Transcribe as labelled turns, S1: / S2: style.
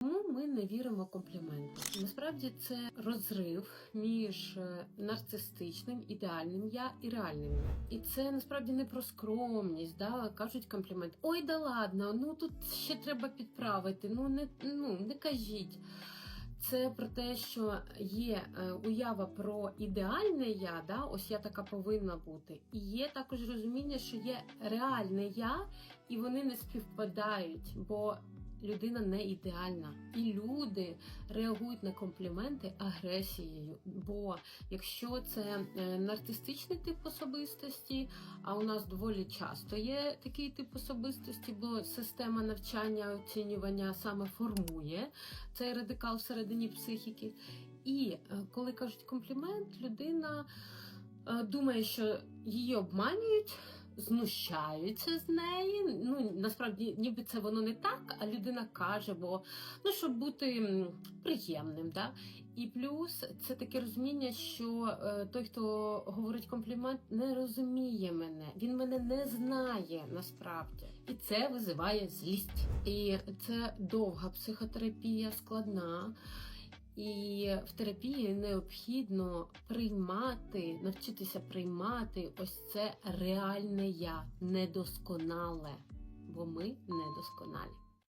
S1: Чому ми не віримо компліментам? Насправді це розрив між е, нарцистичним, ідеальним я і реальним. я. І це насправді не про скромність. Да? Кажуть комплімент. Ой, да ладно, ну тут ще треба підправити. Ну не ну не кажіть. Це про те, що є е, уява про ідеальне я, да, ось я така повинна бути. І є також розуміння, що є реальне я, і вони не співпадають, бо людина не ідеальна. І люди реагують на компліменти агресією. Бо якщо це е, нарцистичний тип особистості, а у нас доволі часто є такий тип особистості, бо система навчання оцінювання саме формує цей радикал всередині психіки. І е, коли кажуть комплімент, людина е, думає, що її обманюють, знущаються з неї. Ну насправді, ніби це воно не так, а людина каже, бо ну щоб бути приємним. Да? І плюс це таке розуміння, що е, той, хто говорить комплімент, не розуміє мене, він мене не знає насправді, і це визиває злість. І це довга психотерапія, складна. І в терапії необхідно приймати, навчитися приймати ось це реальне я, недосконале, бо ми недосконалі.